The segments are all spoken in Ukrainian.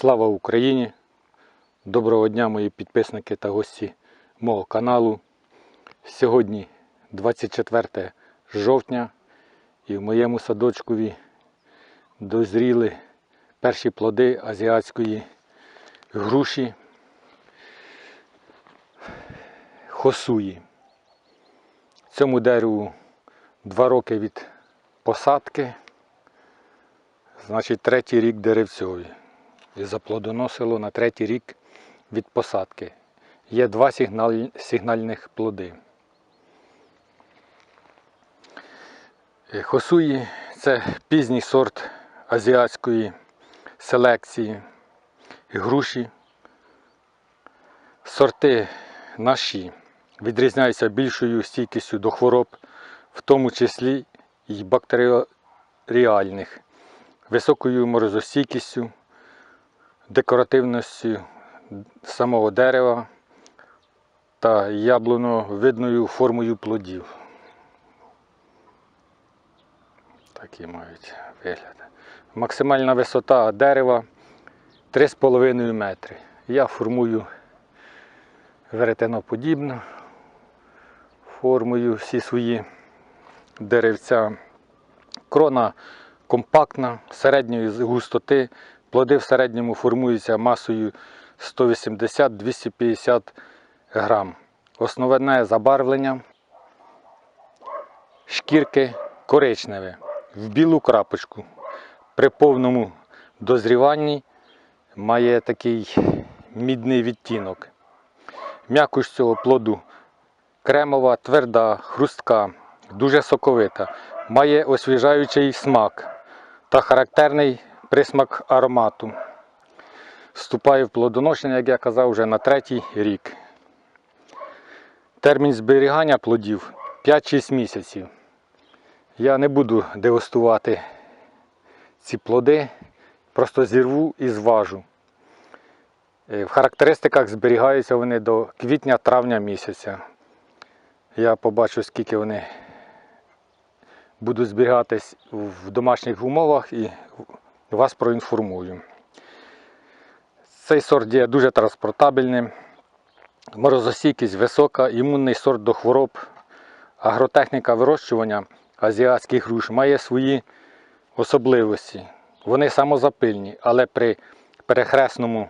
Слава Україні! Доброго дня, мої підписники та гості мого каналу. Сьогодні 24 жовтня і в моєму садочкові дозріли перші плоди азіатської груші хосуї. Цьому дереву 2 роки від посадки, значить третій рік деревцьові. Заплодоносило на третій рік від посадки. Є два сигналь... сигнальних плоди. Е, Хосуї це пізній сорт азіатської селекції груші. Сорти наші відрізняються більшою стійкістю до хвороб, в тому числі і бактеріальних, високою морозостійкістю, декоративністю самого дерева та яблуно-видною формою плодів. Такі мають вигляд. Максимальна висота дерева 3,5 метри. Я формую веретеноподібно, формую всі свої деревця. Крона компактна, середньої густоти. Плоди в середньому формуються масою 180-250 грам. Основне забарвлення шкірки коричневе в білу крапочку. При повному дозріванні має такий мідний відтінок. М'якость цього плоду кремова, тверда, хрустка, дуже соковита, має освіжаючий смак та характерний присмак аромату. Вступає в плодоношення, як я казав, вже на третій рік. Термін зберігання плодів 5-6 місяців. Я не буду дегустувати ці плоди, просто зірву і зважу. Е, В характеристиках зберігаються вони до квітня-травня місяця. Я побачу, скільки вони будуть зберігатись в домашніх умовах і вас проінформую. Цей сорт є дуже транспортабельним, морозостійкість висока, імунний сорт до хвороб. Агротехніка вирощування азіатських груш має свої особливості. Вони самозапильні, але при перехресному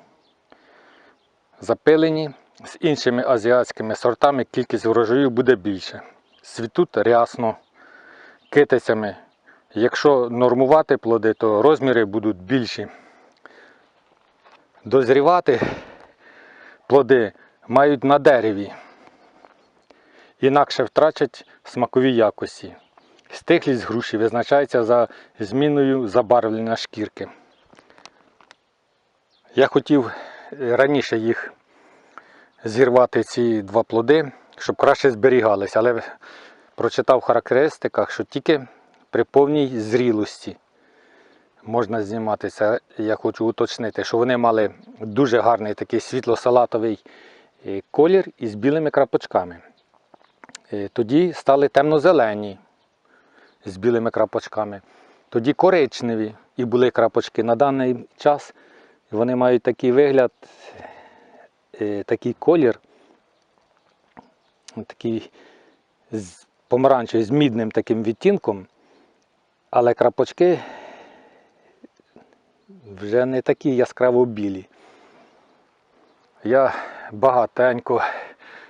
запиленні з іншими азіатськими сортами кількість врожаю буде більше. Світуть рясно, китицями. Якщо нормувати плоди, то розміри будуть більші. Дозрівати плоди мають на дереві, інакше втрачать смакові якості. Стиглість груші визначається за зміною забарвлення шкірки. Я хотів е, раніше їх зірвати ці два плоди, щоб краще зберігалися, але прочитав в характеристиках, що тільки при повній зрілості можна зніматися. Я хочу уточнити, що вони мали дуже гарний такий світло-салатовий е, колір із білими крапочками. Е, Тоді стали темно-зелені з білими крапочками. Тоді коричневі і були крапочки. На даний час вони мають такий вигляд, е, такий колір, такий помаранчевий, з мідним таким відтінком, але крапочки вже не такі яскраво білі. Я багатенько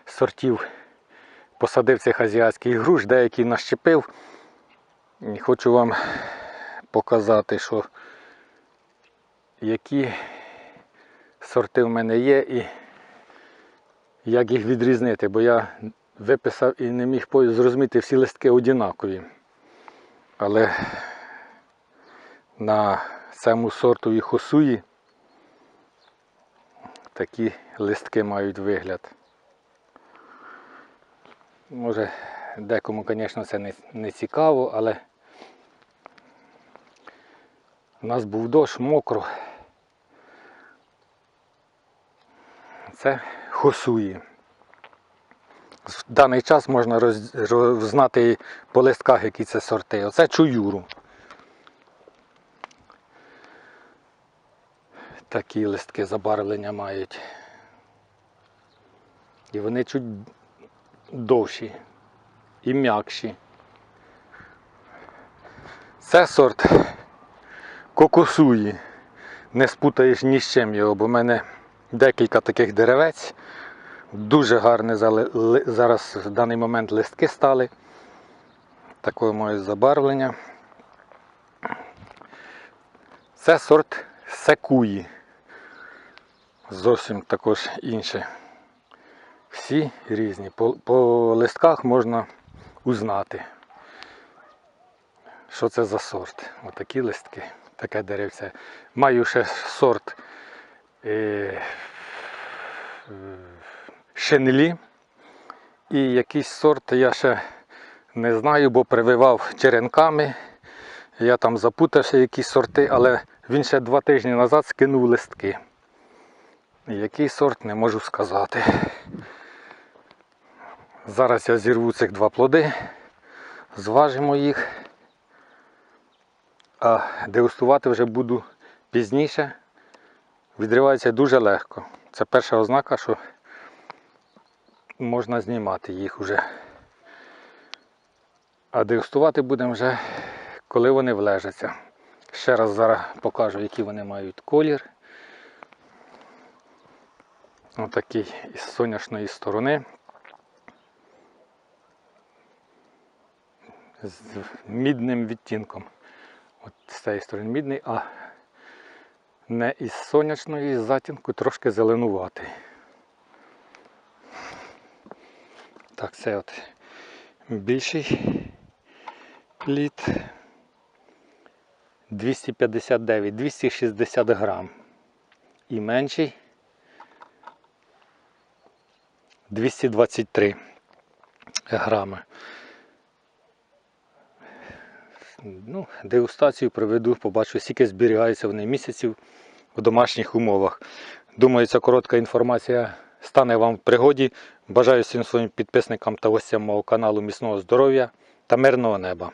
сортів посадив цих азіатських груш, деякі нащепив. І хочу вам показати, що які сорти в мене є і як їх відрізнити, бо я виписав і не міг зрозуміти всі листки однакові. Але на цьому сортові хосуї такі листки мають вигляд. Може, декому, звісно, це не, не цікаво, але у нас був дощ мокро. Це хосуї. В даний час можна роз, роз- знати по листках, які це сорти. Оце чуюру. Такі листки забарвлення мають. І вони чуть довші і м'якші. Це сорт кокосуї. Не спутаєш ні з чим його, бо в мене декілька таких деревець. Дуже гарне зараз в даний момент листки стали. Такого мають забарвлення. Це сорт секуї. Зовсім також інше. Всі різні. По, по листках можна узнати, що це за сорт. Отакі листки, таке деревце. Маю ще сорт е, шенлі. І якийсь сорт я ще не знаю, бо прививав черенками. Я там запутався, які сорти, але він ще два тижні назад скинув листки. Який сорт не можу сказати. Зараз я зірву цих два плоди, зважимо їх, а дегустувати вже буду пізніше. Відривається дуже легко. Це перша ознака, що можна знімати їх вже. А дегустувати будемо вже, коли вони влежаться. Ще раз зараз покажу, який вони мають колір. Отакий із сонячної сторони. З мідним відтінком. От з цієї сторони мідний, а не із сонячної з затінку трошки зеленуватий. Так, це от більший літ 259, 260 грам. І менший 223 грами. Ну, дегустацію проведу, побачу, скільки зберігається вони місяців в домашніх умовах. Думаю, ця коротка інформація стане вам в пригоді. Бажаю всім своїм підписникам та гостям мого каналу міцного здоров'я та мирного неба.